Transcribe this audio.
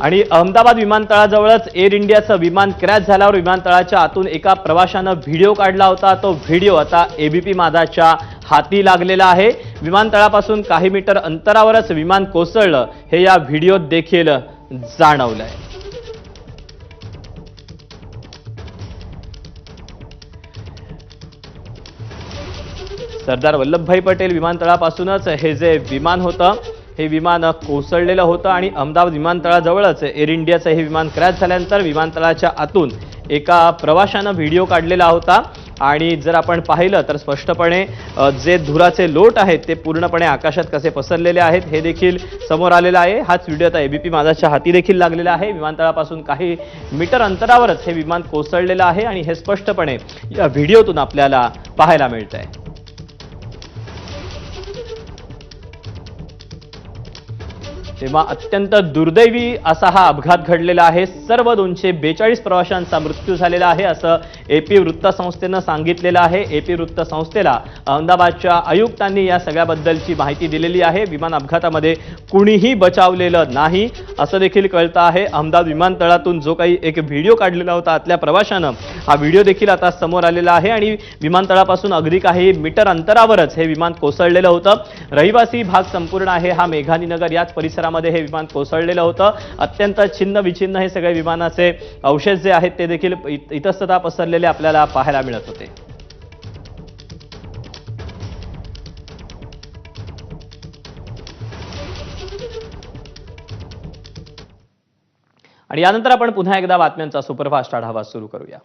आणि अहमदाबाद विमानतळाजवळच एअर इंडियाचं विमान क्रॅश झाल्यावर विमानतळाच्या आतून एका प्रवाशानं व्हिडिओ काढला होता. तो व्हिडिओ आता एबीपी माझाच्या हाती लागलेला आहे. विमानतळापासून काही मीटर अंतरावरच विमान कोसळलं. हे या व्हिडिओत देखील जाणवलंय. सरदार वल्लभभाई पटेल विमानतळापासूनच हे जे विमान होतं हे विमान कोसळलेलं होतं आणि अहमदाबाद विमानतळाजवळच एअर इंडियाचं हे विमान क्रॅश झाल्यानंतर विमानतळाच्या आतून एका प्रवाशानं व्हिडिओ काढलेला होता. आणि जर आपण पाहिलं तर स्पष्टपणे जे धुराचे लोट आहेत ते पूर्णपणे आकाशात कसे पसरलेले आहेत हे देखील समोर आलेलं आहे. हाच व्हिडिओ आता एबीपी माझाच्या हाती देखील लागलेला आहे. विमानतळापासून काही मीटर अंतरावरच हे विमान कोसळलेलं आहे आणि हे स्पष्टपणे या व्हिडिओतून आपल्याला पाहायला मिळत आहे तेव्हा अत्यंत दुर्दैवी असा हा अपघात घडलेला आहे. सर्व दोनशे बेचाळीस प्रवाशांचा मृत्यू झालेला आहे असं एपी वृत्तसंस्थेनं सांगितलेलं आहे. एपी वृत्तसंस्थेला अहमदाबादच्या आयुक्तांनी या सगळ्याबद्दलची माहिती दिलेली आहे. विमान अपघातामध्ये कुणीही बचावलेलं नाही असं देखील कळतं आहे. अहमदाबाद विमानतळातून जो काही एक व्हिडिओ काढलेला होता आतल्या प्रवाशानं हा व्हिडिओ देखील आता समोर आलेला आहे आणि विमानतळापासून अगदी काही मीटर अंतरावरच हे विमान कोसळलेलं होतं. रहिवासी भाग संपूर्ण आहे. हा मेघानीनगर याच परिसरात परिसरामध्ये हे विमान कोसळलेलं होतं. अत्यंत छिन्न विछिन्न हे सगळे विमानाचे अवशेष जे आहेत ते देखील इतस्तता पसरलेले आपल्याला पाहायला मिळत होते. आणि यानंतर आपण पुन्हा एकदा बातम्यांचा सुपरफास्ट आढावा सुरू करूया.